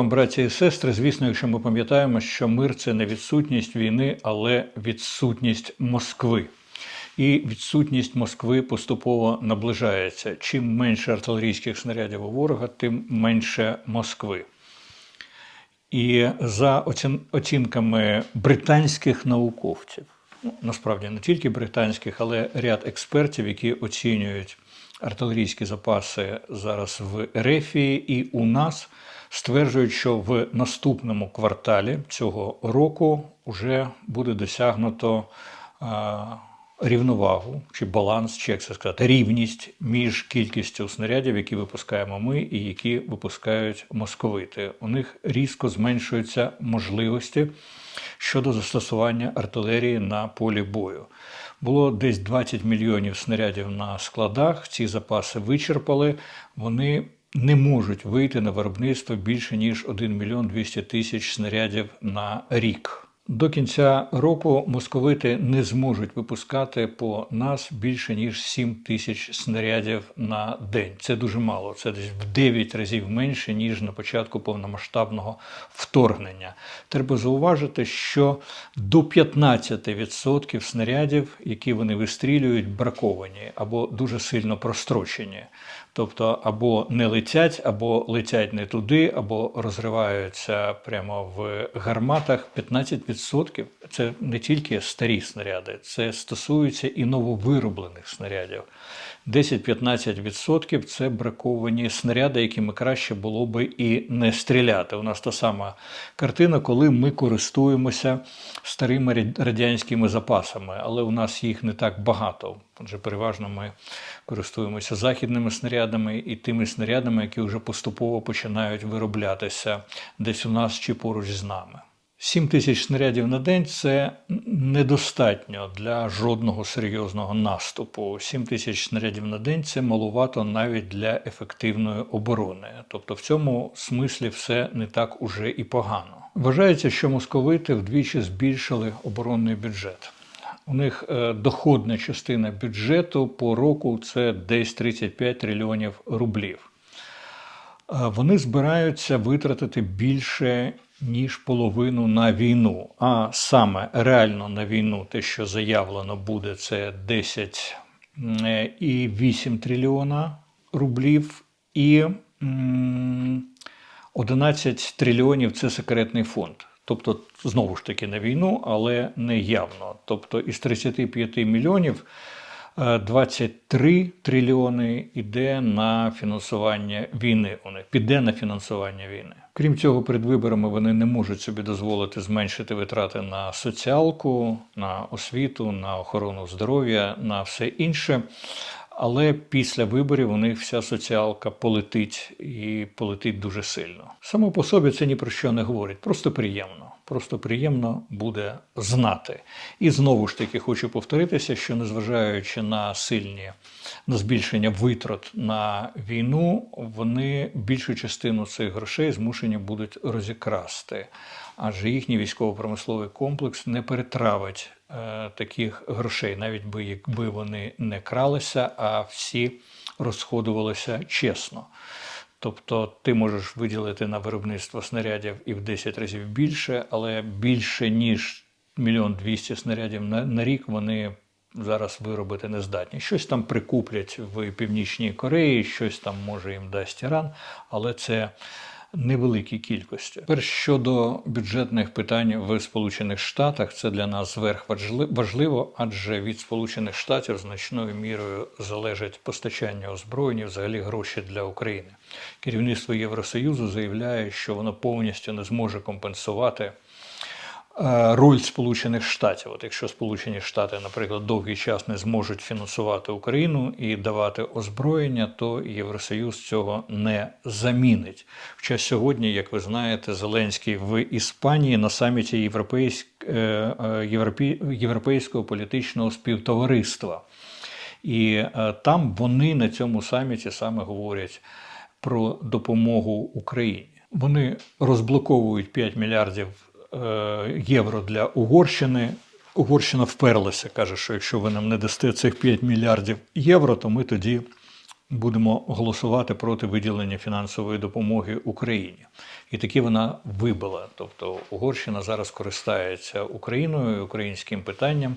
вам, браті і сестри. Звісно, якщо ми пам'ятаємо, що мир це не відсутність війни, але відсутність Москви. І відсутність Москви поступово наближається. Чим менше артилерійських снарядів у ворога, тим менше Москви. І за оцін- оцінками британських науковців, ну, насправді не тільки британських, але ряд експертів, які оцінюють артилерійські запаси зараз в Ерефії і у нас, стверджують, що в наступному кварталі цього року вже буде досягнуто рівновагу чи баланс, чи як це сказати, рівність між кількістю снарядів, які випускаємо ми, і які випускають московити. У них різко зменшуються можливості щодо застосування артилерії на полі бою. Було десь 20 мільйонів снарядів на складах. Ці запаси вичерпали. Вони не можуть вийти на виробництво більше ніж 1 мільйон 200 тисяч снарядів на рік. До кінця року московити не зможуть випускати по нас більше ніж 7 тисяч снарядів на день. Це дуже мало. Це десь в 9 разів менше ніж на початку повномасштабного вторгнення. Треба зауважити, що до 15% снарядів, які вони вистрілюють, браковані або дуже сильно прострочені. Тобто або не летять, або летять не туди, або розриваються прямо в гарматах. 15% це не тільки старі снаряди, це стосується і нововироблених снарядів. 10-15% це браковані снаряди, якими краще було би і не стріляти. У нас та сама картина, коли ми користуємося старими радянськими запасами, але у нас їх не так багато. Отже, переважно ми користуємося західними снарядами і тими снарядами, які вже поступово починають вироблятися десь у нас чи поруч з нами. 7 тисяч снарядів на день це недостатньо для жодного серйозного наступу. 7 тисяч снарядів на день це малувато навіть для ефективної оборони. Тобто в цьому смислі все не так уже і погано. Вважається, що московити вдвічі збільшили оборонний бюджет. У них е, доходна частина бюджету по року це десь 35 трильйонів рублів. Е, Вони збираються витратити більше ніж половину на війну. А саме реально на війну, те, що заявлено буде, це 10,8 трильйона рублів і м, 11 трильйонів це секретний фонд. Тобто, знову ж таки, на війну, але не явно. Тобто із 35 мільйонів 23 трильйони йде на фінансування війни. У них піде на фінансування війни. Крім цього, перед виборами вони не можуть собі дозволити зменшити витрати на соціалку, на освіту, на охорону здоров'я, на все інше. Але після виборів у них вся соціалка полетить і полетить дуже сильно. Само по собі це ні про що не говорить, просто приємно. Просто приємно буде знати. І знову ж таки хочу повторитися, що незважаючи на сильні на збільшення витрат на війну, вони більшу частину цих грошей змушені будуть розікрасти, адже їхній військово-промисловий комплекс не перетравить е, таких грошей, навіть би якби вони не кралися, а всі розходувалися чесно. Тобто ти можеш виділити на виробництво снарядів і в 10 разів більше, але більше ніж мільйон двісті снарядів на, на рік вони зараз виробити не здатні. Щось там прикуплять в Північній Кореї, щось там може їм дасть Іран, але це невеликі кількості. Тепер щодо бюджетних питань в Сполучених Штатах, це для нас зверх важли- важливо, адже від Сполучених Штатів значною мірою залежить постачання озброєння, взагалі гроші для України. Керівництво Євросоюзу заявляє, що воно повністю не зможе компенсувати роль Сполучених Штатів. От якщо Сполучені Штати, наприклад, довгий час не зможуть фінансувати Україну і давати озброєння, то Євросоюз цього не замінить. Хоча сьогодні, як ви знаєте, Зеленський в Іспанії на саміті Європейськ, е, е, Європейського політичного співтовариства. І е, там вони на цьому саміті саме говорять про допомогу Україні. Вони розблоковують 5 мільярдів е, євро для Угорщини. Угорщина вперлася, каже, що якщо ви нам не дасте цих 5 мільярдів євро, то ми тоді будемо голосувати проти виділення фінансової допомоги Україні. І таки вона вибила. Тобто Угорщина зараз користається Україною, українським питанням.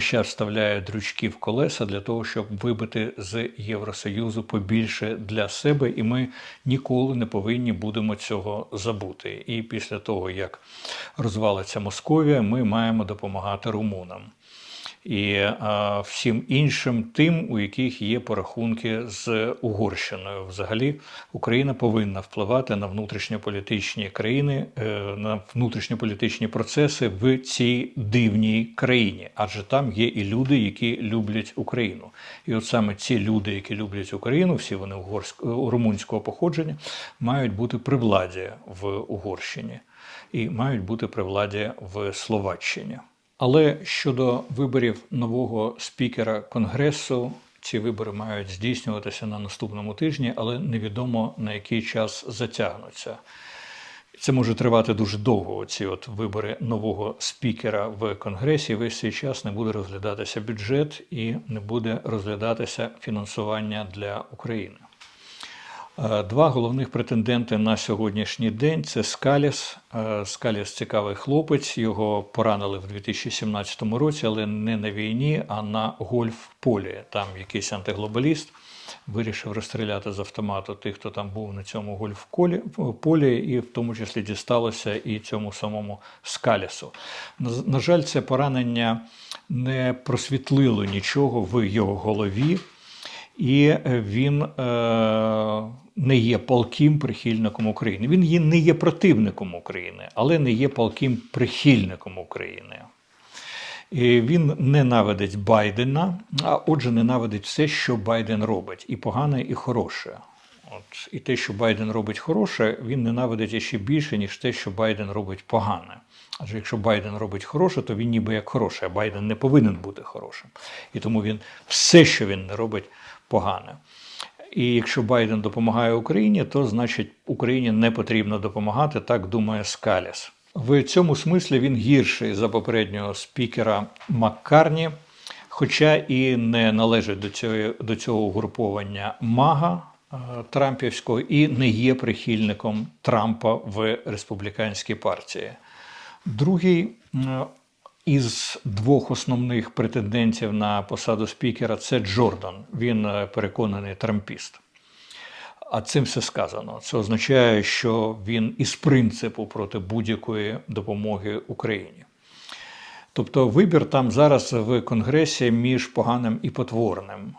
Час вставляє дрючки в колеса для того, щоб вибити з Євросоюзу побільше для себе, і ми ніколи не повинні будемо цього забути. І після того, як розвалиться Московія, ми маємо допомагати румунам і всім іншим тим, у яких є порахунки з Угорщиною. Взагалі, Україна повинна впливати на внутрішньополітичні країни, е, на внутрішньополітичні процеси в цій дивній країні, адже там є і люди, які люблять Україну. І от саме ці люди, які люблять Україну, всі вони угорського румунського походження, мають бути при владі в Угорщині і мають бути при владі в Словаччині. Але щодо виборів нового спікера Конгресу, ці вибори мають здійснюватися на наступному тижні, але невідомо на який час затягнуться. Це може тривати дуже довго. Ці от вибори нового спікера в Конгресі. Весь цей час не буде розглядатися бюджет і не буде розглядатися фінансування для України. Е, Два головних претенденти на сьогоднішній день це Скаліс. Е, Скаліс цікавий хлопець. Його поранили в 2017 році, але не на війні, а на гольф-полі. Там якийсь антиглобаліст вирішив розстріляти з автомату тих, хто там був на цьому гольф-полі, і в тому числі дісталося і цьому самому Скалісу. На, на жаль, це поранення не просвітлило нічого в його голові. І він е, не є палким прихильником України. Він є, не є противником України, але не є палким прихильником України. І Він ненавидить Байдена, а отже, ненавидить все, що Байден робить, і погане, і хороше. От, І те, що Байден робить хороше, він ненавидить іще більше, ніж те, що Байден робить погане. Адже якщо Байден робить хороше, то він ніби як хороший, а Байден не повинен бути хорошим. І тому він все, що він не робить, погане. І якщо Байден допомагає Україні, то значить Україні не потрібно допомагати, так думає Скаліс. В цьому смислі він гірший за попереднього спікера Маккарні, хоча і не належить до цього, до цього угруповання Мага е, Трампівського і не є прихильником Трампа в республіканській партії. Другий із двох основних претендентів на посаду спікера це Джордан. Він е, переконаний трампіст. А цим все сказано. Це означає, що він із принципу проти будь-якої допомоги Україні. Тобто вибір там зараз в Конгресі між поганим і потворним.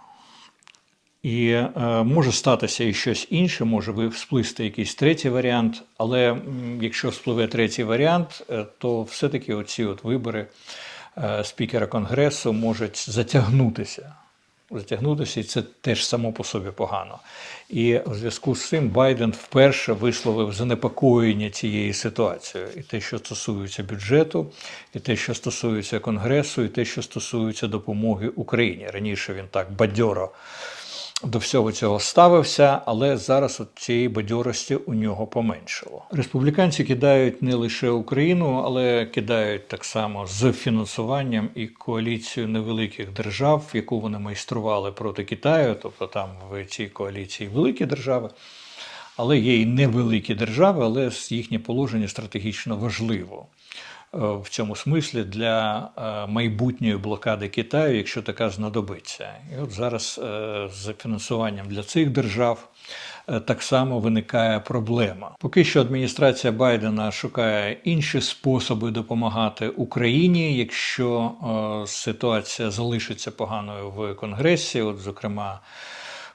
І е, може статися і щось інше, може ви всплисти якийсь третій варіант, але якщо спливе третій варіант, е, то все-таки оці от вибори е, спікера Конгресу можуть затягнутися. Затягнутися, і це теж само по собі погано. І в зв'язку з цим Байден вперше висловив занепокоєння цією ситуацією. І те, що стосується бюджету, і те, що стосується Конгресу, і те, що стосується допомоги Україні. Раніше він так бадьоро до всього цього ставився, але зараз от цієї бадьорості у нього поменшало. Республіканці кидають не лише Україну, але кидають так само з фінансуванням і коаліцію невеликих держав, яку вони майстрували проти Китаю, тобто там в цій коаліції великі держави. Але є і невеликі держави, але їхнє положення стратегічно важливо. Е, в цьому смислі для е, майбутньої блокади Китаю, якщо така знадобиться. І от зараз е, з фінансуванням для цих держав. Так само виникає проблема. Поки що адміністрація Байдена шукає інші способи допомагати Україні, якщо ситуація залишиться поганою в Конгресі, от зокрема.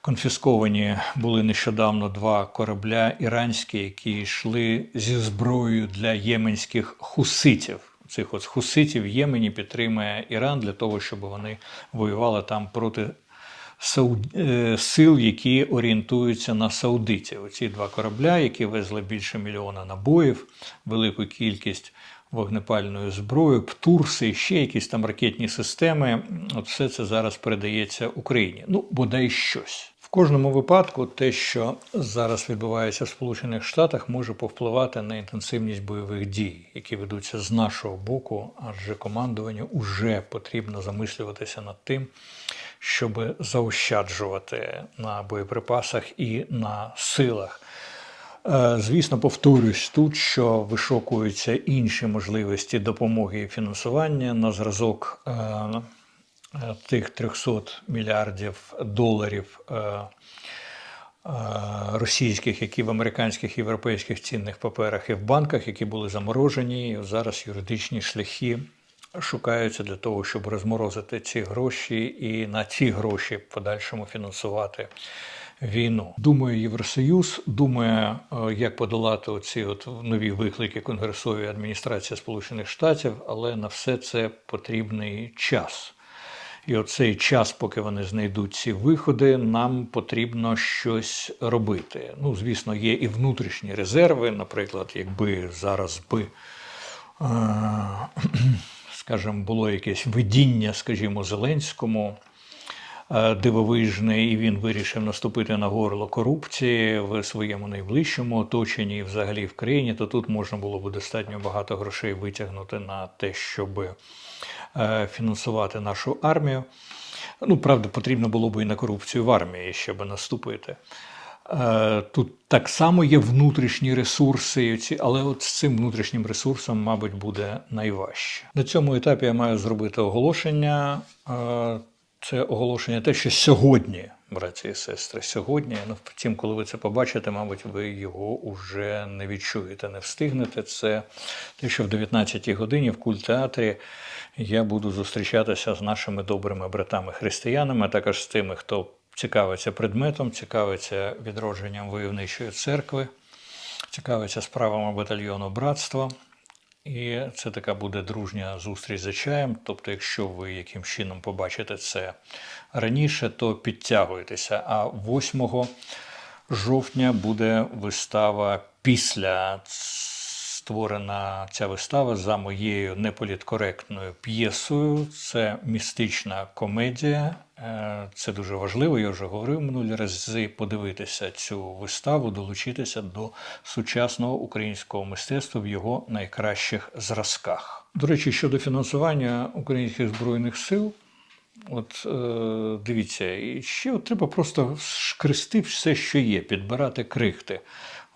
Конфісковані були нещодавно два корабля іранські, які йшли зі зброєю для єменських хуситів. Цих от хуситів в Ємені підтримує Іран для того, щоб вони воювали там проти сил, які орієнтуються на саудитів. Оці два корабля, які везли більше мільйона набоїв, велику кількість вогнепальною зброєю, птурси, ще якісь там ракетні системи. От все це зараз передається Україні. Ну, бодай щось. Кожному випадку те, що зараз відбувається в Сполучених Штатах, може повпливати на інтенсивність бойових дій, які ведуться з нашого боку, адже командуванню вже потрібно замислюватися над тим, щоб заощаджувати на боєприпасах і на силах. Е, Звісно, повторюсь тут, що вишукуються інші можливості допомоги і фінансування на зразок е, тих 300 мільярдів доларів е, е, російських, які в американських європейських цінних паперах і в банках, які були заморожені. Зараз юридичні шляхи шукаються для того, щоб розморозити ці гроші і на ці гроші в подальшому фінансувати війну. Думає Євросоюз, думає, е, як подолати оці от нові виклики Конгресової адміністрації Сполучених Штатів, але на все це потрібний час. І оцей час, поки вони знайдуть ці виходи, нам потрібно щось робити. Ну, звісно, є і внутрішні резерви. Наприклад, якби зараз би, е, скажімо, було якесь видіння, скажімо, Зеленському е, дивовижне, і він вирішив наступити на горло корупції в своєму найближчому оточенні і взагалі в країні, то тут можна було б достатньо багато грошей витягнути на те, щоб е, фінансувати нашу армію. Ну, правда, потрібно було б і на корупцію в армії, щоб наступити. Е, Тут так само є внутрішні ресурси, але от з цим внутрішнім ресурсом, мабуть, буде найважче. На цьому етапі я маю зробити оголошення. Це оголошення те, що сьогодні, браті і сестри, сьогодні, ну втім, коли ви це побачите, мабуть, ви його вже не відчуєте, не встигнете. Це те, що в 19-й годині в культтеатрі я буду зустрічатися з нашими добрими братами-християнами, також з тими, хто цікавиться предметом, цікавиться відродженням войовничої церкви, цікавиться справами батальйону братства. І це така буде дружня зустріч за чаєм. Тобто, якщо ви яким чином побачите це раніше, то підтягуйтеся. А 8 жовтня буде вистава після створена ця вистава за моєю неполіткоректною п'єсою. Це містична комедія. Е, Це дуже важливо. Я вже говорив минулі рази подивитися цю виставу, долучитися до сучасного українського мистецтва в його найкращих зразках. До речі, щодо фінансування українських збройних сил. От е, дивіться, і ще от треба просто шкрести все, що є, підбирати крихти.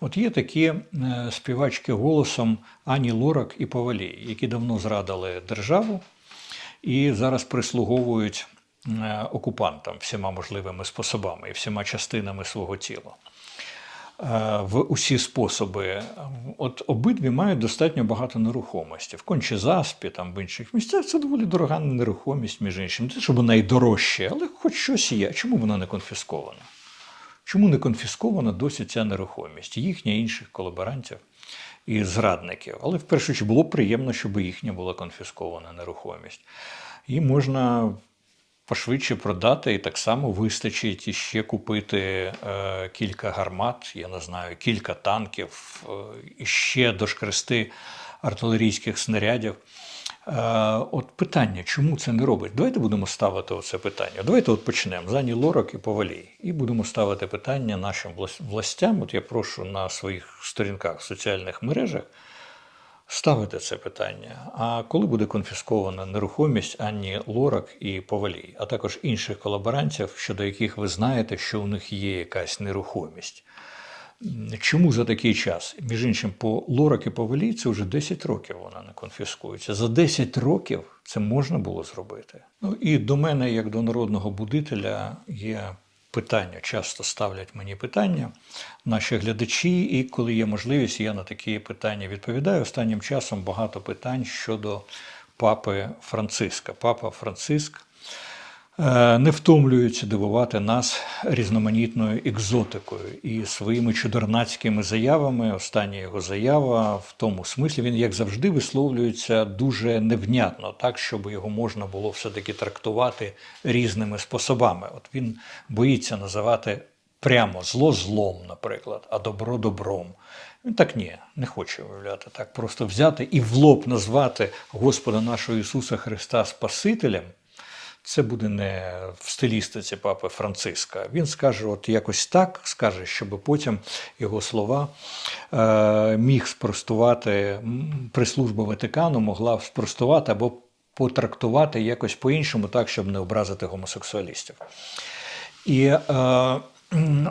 От є такі е, співачки голосом Ані Лорак і Повалій, які давно зрадили державу і зараз прислуговують е, окупантам всіма можливими способами і всіма частинами свого тіла. Е, В усі способи. От обидві мають достатньо багато нерухомості. В Кончезаспі, там в інших місцях це доволі дорога нерухомість, між іншим. Те, щоб найдорожче, але хоч щось є. Чому вона не конфіскована? Чому не конфіскована досі ця нерухомість? Їхня інших колаборантів і зрадників. Але в першу чергу було приємно, щоб їхня була конфіскована нерухомість. І можна пошвидше продати, і так само вистачить іще купити е, кілька гармат, я не знаю, кілька танків, е, і ще дошкрести артилерійських снарядів. Е, от питання, чому це не робить? Давайте будемо ставити оце питання. Давайте от почнемо з Ані Лорак і Повалій. І будемо ставити питання нашим властям. От я прошу на своїх сторінках в соціальних мережах ставити це питання. А коли буде конфіскована нерухомість Анні Лорак і Повалій, а також інших колаборантів, щодо яких ви знаєте, що у них є якась нерухомість? Чому за такий час? Між іншим, по Лорак і Повалій це вже 10 років вона не конфіскується. За 10 років це можна було зробити. Ну і до мене, як до народного будителя, є питання. Часто ставлять мені питання наші глядачі, і коли є можливість, я на такі питання відповідаю. Останнім часом багато питань щодо папи Франциска. Папа Франциск не втомлюється дивувати нас різноманітною екзотикою і своїми чудернацькими заявами. Остання його заява в тому смислі він, як завжди, висловлюється дуже невнятно, так щоб його можна було все-таки трактувати різними способами. От він боїться називати прямо зло злом, наприклад, а добро добром. Він так ні, не хоче виявляти так. Просто взяти і в лоб назвати Господа нашого Ісуса Христа Спасителем. Це буде не в стилістиці папи Франциска. Він скаже, от якось так, скаже, щоб потім його слова е, міг спростувати м, прес-служба Ватикану, могла спростувати або потрактувати якось по-іншому, так, щоб не образити гомосексуалістів. І е,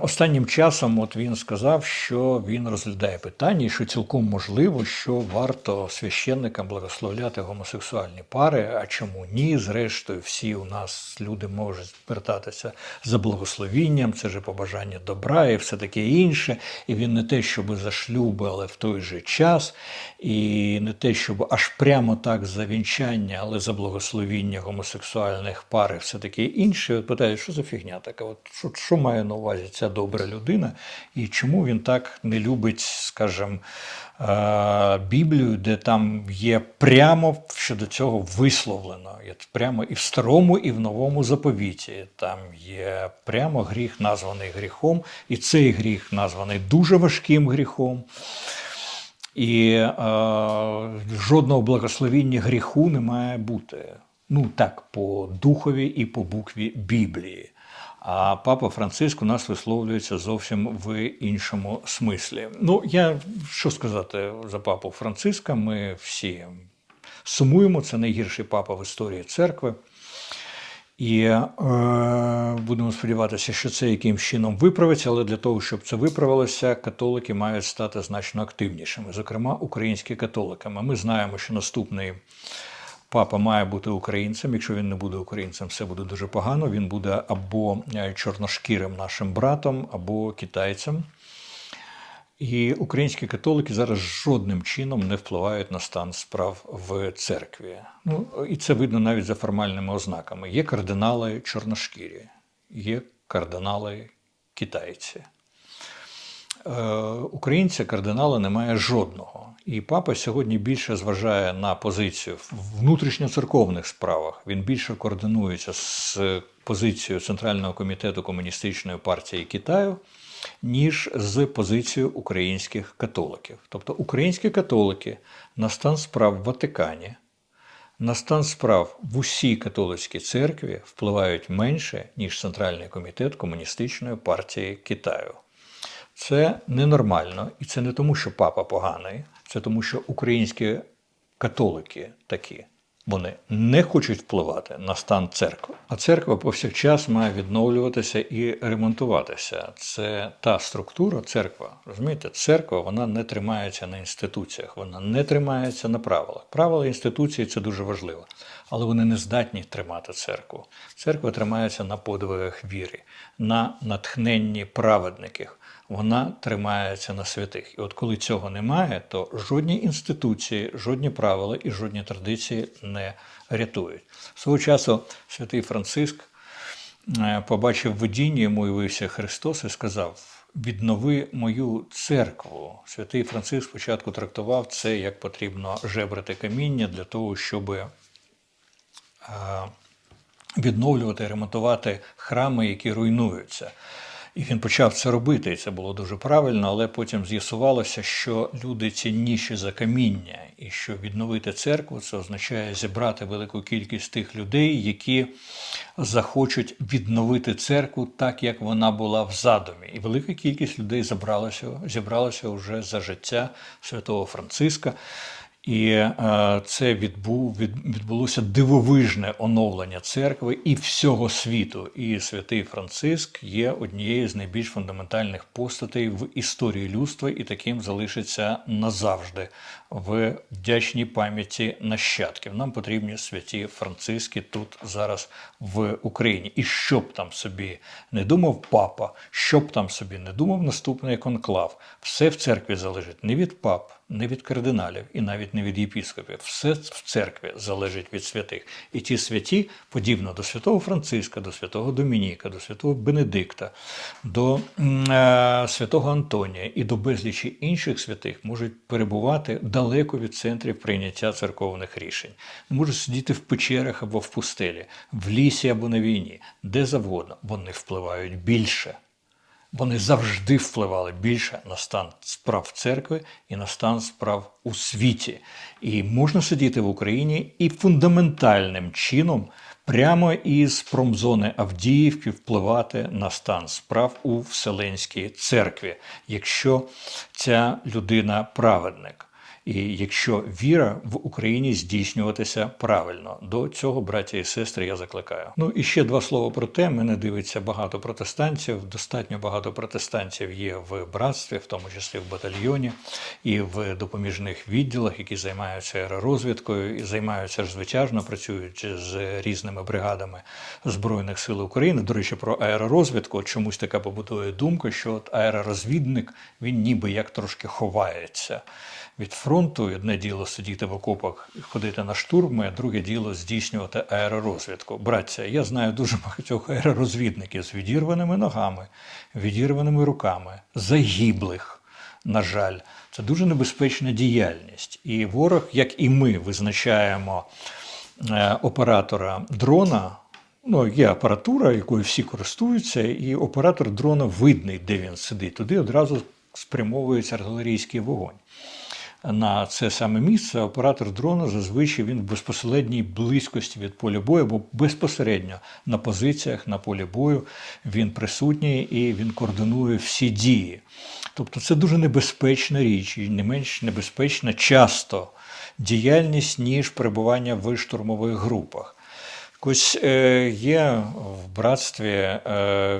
останнім часом от він сказав, що він розглядає питання, і що цілком можливо, що варто священникам благословляти гомосексуальні пари. А чому ні? Зрештою, всі у нас люди можуть звертатися за благословінням, це ж побажання добра і все таке інше. І він не те, щоб за шлюби, але в той же час, і не те, щоб аж прямо так за вінчання, але за благословіння гомосексуальних пар і все таке інше. От питають, що за фігня така? От що, що має на увазі ця добра людина, і чому він так не любить, скажімо, е, Біблію, де там є прямо щодо цього висловлено. Прямо і в старому, і в новому заповіті. Там є прямо гріх, названий гріхом, і цей гріх названий дуже важким гріхом. І е, жодного благословіння гріху не має бути. Ну так, по духові і по букві Біблії. А папа Франциск у нас висловлюється зовсім в іншому смислі. Ну, я що сказати за папу Франциска? Ми всі сумуємо. Це найгірший папа в історії церкви. І е, будемо сподіватися, що це якимсь чином виправиться, але для того, щоб це виправилося, католики мають стати значно активнішими, зокрема українські католиками. Ми знаємо, що наступний папа має бути українцем. Якщо він не буде українцем, все буде дуже погано. Він буде або е, чорношкірим нашим братом, або китайцем. І українські католики зараз жодним чином не впливають на стан справ в церкві. Ну і це видно навіть за формальними ознаками. Є кардинали чорношкірі, є кардинали китайці. Е, Українця кардинала немає жодного. І папа сьогодні більше зважає на позицію в внутрішньоцерковних справах. Він більше координується з позицією Центрального комітету Комуністичної партії Китаю, ніж з позицією українських католиків. Тобто українські католики на стан справ в Ватикані, на стан справ в усій католицькій церкві впливають менше, ніж Центральний комітет Комуністичної партії Китаю. Це ненормально, і це не тому, що папа поганий, це тому, що українські католики такі. Вони не хочуть впливати на стан церкви. А церква повсякчас має відновлюватися і ремонтуватися. Це та структура, церква. Розумієте, церква вона не тримається на інституціях, вона не тримається на правилах. Правила інституції це дуже важливо, але вони не здатні тримати церкву. Церква тримається на подвигах віри, на натхненні праведників вона тримається на святих. І от коли цього немає, то жодні інституції, жодні правила і жодні традиції не рятують. Свого часу святий Франциск е, побачив видіння, йому явився Христос і сказав. Віднови мою церкву. Святий Франциск спочатку трактував це як потрібно жебрати каміння для того, щоб е, відновлювати, ремонтувати храми, які руйнуються. І він почав це робити, і це було дуже правильно, але потім з'ясувалося, що люди цінніші за каміння, і що відновити церкву це означає зібрати велику кількість тих людей, які захочуть відновити церкву так, як вона була в задумі. І велика кількість людей зібралася, зібралася вже за життя святого Франциска. І е, це відбув, відбулося дивовижне оновлення церкви і всього світу. І святий Франциск є однією з найбільш фундаментальних постатей в історії людства, і таким залишиться назавжди в вдячній пам'яті нащадків. Нам потрібні святі Франциски тут зараз в Україні. І щоб там собі не думав папа, щоб там собі не думав наступний конклав, все в церкві залежить не від пап не від кардиналів і навіть не від єпіскопів. Все в церкві залежить від святих. І ті святі, подібно до святого Франциска, до святого Домініка, до святого Бенедикта, до е, святого Антонія і до безлічі інших святих можуть перебувати далеко від центрів прийняття церковних рішень. Можуть сидіти в печерах або в пустелі, в лісі або на війні, де завгодно. Вони впливають більше вони завжди впливали більше на стан справ церкви і на стан справ у світі. І можна сидіти в Україні і фундаментальним чином прямо із промзони Авдіївки впливати на стан справ у Вселенській церкві, якщо ця людина праведник. І якщо віра в Україні здійснюватися правильно, до цього, браття і сестри, я закликаю. Ну і ще два слова про те. Мене дивиться багато протестантів. Достатньо багато протестантів є в братстві, в тому числі в батальйоні і в допоміжних відділах, які займаються аеророзвідкою і займаються ж звичайно, працюють з різними бригадами збройних сил України. До речі, про аеророзвідку чомусь така побутує думка, що от аеророзвідник він ніби як трошки ховається від фронту. Одне діло сидіти в окопах і ходити на штурми, а друге діло здійснювати аеророзвідку. Браття, я знаю дуже багатьох аеророзвідників з відірваними ногами, відірваними руками, загиблих. На жаль, це дуже небезпечна діяльність. І ворог, як і ми, визначаємо е, оператора дрона. Ну, є апаратура, якою всі користуються, і оператор дрона видний, де він сидить. Туди одразу спрямовується артилерійський вогонь. На це саме місце оператор дрона зазвичай він в безпосередній близькості від поля бою, або безпосередньо на позиціях на полі бою він присутній і він координує всі дії. Тобто це дуже небезпечна річ, і не менш небезпечна часто діяльність, ніж перебування в штурмових групах. Ось е, є в братстві е,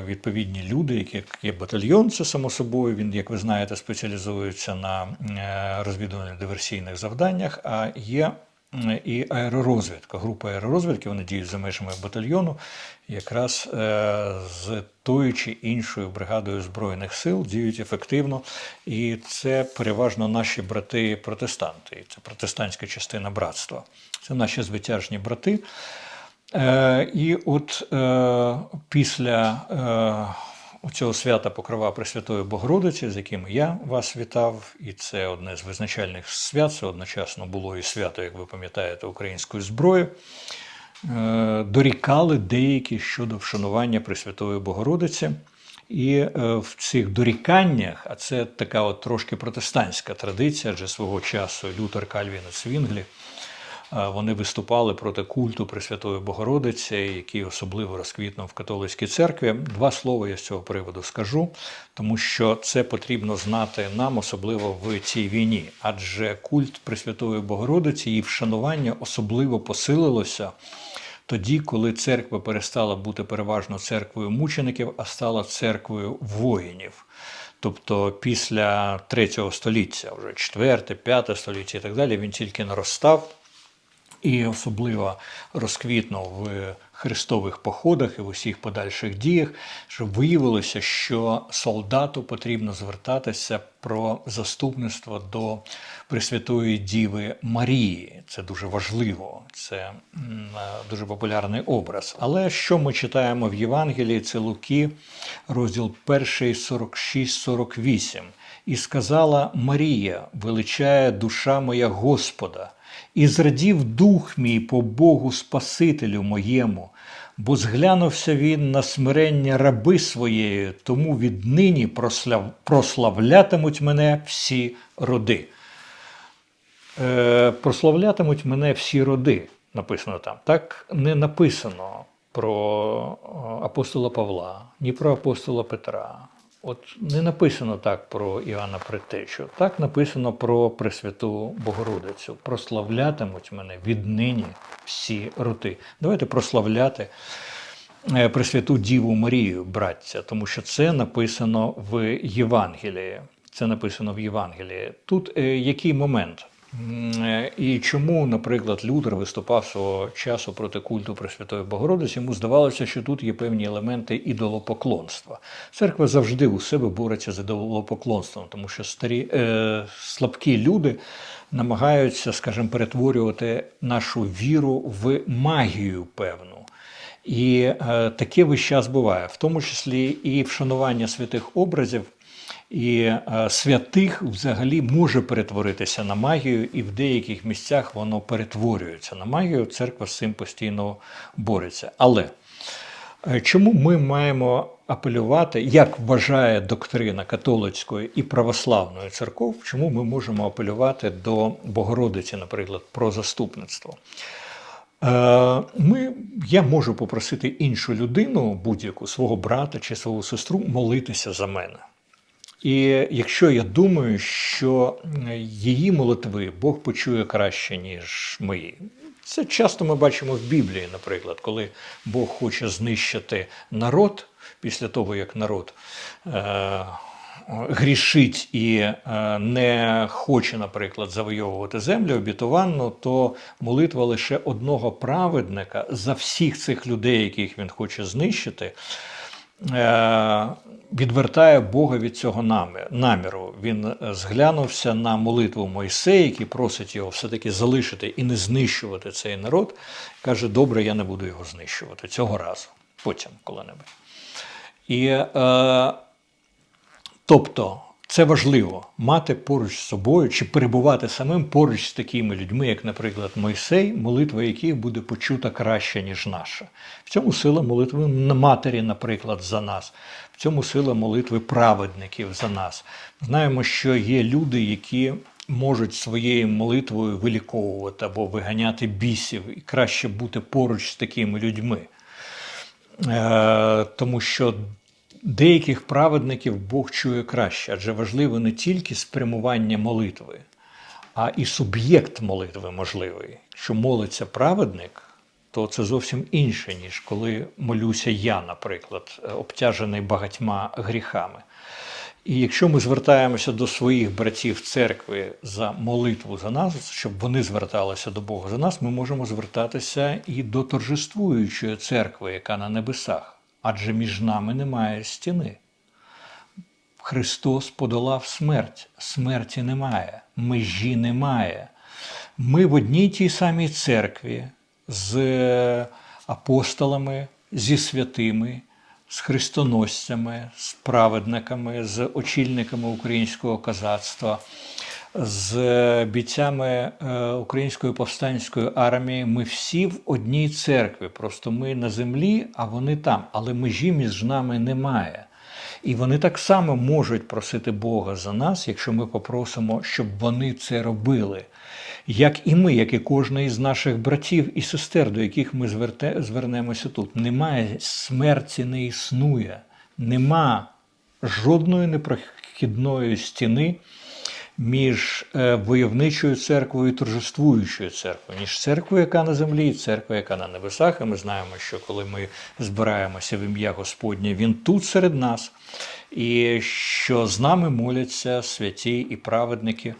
відповідні люди, які є батальйон, це само собою. Він, як ви знаєте, спеціалізується на е, диверсійних завданнях. А є і аеророзвідка. Група аеророзвідки вони діють за межами батальйону, якраз з тою чи іншою бригадою збройних сил діють ефективно. І це переважно наші брати-протестанти. Це протестантська частина братства. Це наші звитяжні брати. Е, І от е, після е, цього свята Покрова Пресвятої Богородиці, з яким я вас вітав, і це одне з визначальних свят, це одночасно було і свято, як ви пам'ятаєте, української зброї. Дорікали деякі щодо вшанування Пресвятої Богородиці. І в цих доріканнях, а це така от трошки протестантська традиція, адже свого часу Лютер Кальвін і Свінглі Вони виступали проти культу Пресвятої Богородиці, який особливо розквітнув в католицькій церкві. Два слова я з цього приводу скажу, тому що це потрібно знати нам, особливо в цій війні. Адже культ Пресвятої Богородиці і вшанування особливо посилилося. Тоді, коли церква перестала бути переважно церквою мучеників, а стала церквою воїнів. Тобто після третього століття, вже четверте, п'яте століття і так далі, він тільки наростав і особливо розквітнув в хрестових походах і в усіх подальших діях, що виявилося, що солдату потрібно звертатися про заступництво до Пресвятої Діви Марії. Це дуже важливо, це дуже популярний образ. Але що ми читаємо в Євангелії? Це Луки, розділ 1, 46-48. І сказала Марія, величає душа моя Господа, і зрадів дух мій по Богу Спасителю моєму, бо зглянувся він на смирення раби своєї, тому віднині прослав... прославлятимуть мене всі роди. Е, прославлятимуть мене всі роди, написано там. Так не написано про е, апостола Павла, ні про апостола Петра. От не написано так про Іоанна Притечу, так написано про Пресвяту Богородицю. Прославлятимуть мене віднині всі роти. Давайте прославляти е, Пресвяту Діву Марію, братця, тому що це написано в Євангелії. Це написано в Євангелії. Тут е, який момент? Е, І чому, наприклад, Лютер виступав свого часу проти культу Пресвятої Богородиці, йому здавалося, що тут є певні елементи ідолопоклонства. Церква завжди у себе бореться з ідолопоклонством, тому що старі е, слабкі люди намагаються, скажімо, перетворювати нашу віру в магію певну. І е, таке весь час буває, в тому числі і вшанування святих образів. І е, святих взагалі може перетворитися на магію, і в деяких місцях воно перетворюється на магію. Церква з цим постійно бореться. Але е, чому ми маємо апелювати, як вважає доктрина католицької і православної церков, чому ми можемо апелювати до Богородиці, наприклад, про заступництво? Е, Ми, я можу попросити іншу людину, будь-яку свого брата чи свою сестру, молитися за мене. І якщо я думаю, що її молитви Бог почує краще, ніж мої. Це часто ми бачимо в Біблії, наприклад, коли Бог хоче знищити народ після того, як народ е, грішить і е, не хоче, наприклад, завойовувати землю обітованну, то молитва лише одного праведника за всіх цих людей, яких він хоче знищити. Е, Відвертає Бога від цього наміру. Він е, зглянувся на молитву Мойсея, який просить його все-таки залишити і не знищувати цей народ. Каже: Добре, я не буду його знищувати цього разу, потім коли-небудь. І е, Тобто це важливо мати поруч з собою чи перебувати самим поруч з такими людьми, як, наприклад, Мойсей, молитва яких буде почута краще, ніж наша. В цьому сила молитви матері, наприклад, за нас, в цьому сила молитви праведників за нас. Знаємо, що є люди, які можуть своєю молитвою виліковувати або виганяти бісів, і краще бути поруч з такими людьми. Е, тому що деяких праведників Бог чує краще, адже важливо не тільки спрямування молитви, а і суб'єкт молитви можливий. Якщо молиться праведник, то це зовсім інше, ніж коли молюся я, наприклад, обтяжений багатьма гріхами. І якщо ми звертаємося до своїх братів церкви за молитву за нас, щоб вони зверталися до Бога за нас, ми можемо звертатися і до торжествуючої церкви, яка на небесах, адже між нами немає стіни. Христос подолав смерть, смерті немає, межі немає. Ми в одній тій самій церкві з апостолами, зі святими, з хрестоносцями, з праведниками, з очільниками українського козацтва, з бійцями е, Української повстанської армії. Ми всі в одній церкві. Просто ми на землі, а вони там. Але межі між нами немає. І вони так само можуть просити Бога за нас, якщо ми попросимо, щоб вони це робили. Як і ми, як і кожен із наших братів і сестер, до яких ми зверте, звернемося тут. Немає смерті, не існує, нема жодної непрохідної стіни між е, войовничою церквою і торжествуючою церквою, ніж церквою, яка на землі, і церква, яка на небесах. І ми знаємо, що коли ми збираємося в ім'я Господнє, Він тут серед нас, і що з нами моляться святі і праведники,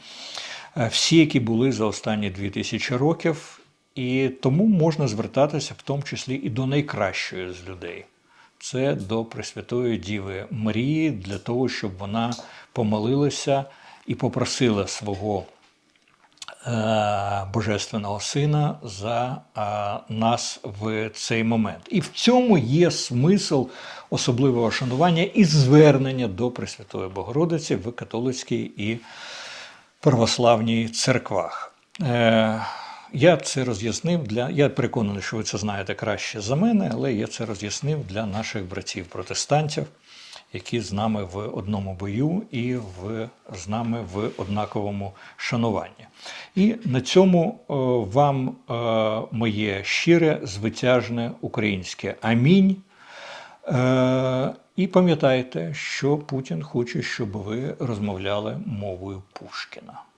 е, всі, які були за останні дві тисячі років. І тому можна звертатися в тому числі і до найкращої з людей. Це до Пресвятої Діви Марії, для того, щоб вона помолилася і попросила свого е, Божественного Сина за е, нас в цей момент. І в цьому є смисл особливого шанування і звернення до Пресвятої Богородиці в католицькій і православній церквах. Е, я це роз'яснив для. Я переконаний, що ви це знаєте краще за мене, але я це роз'яснив для наших братів-протестантів, які з нами в одному бою і в, з нами в однаковому шануванні. І на цьому е, вам е, моє щире, звитяжне українське амінь. Е, і пам'ятайте, що Путін хоче, щоб ви розмовляли мовою Пушкіна.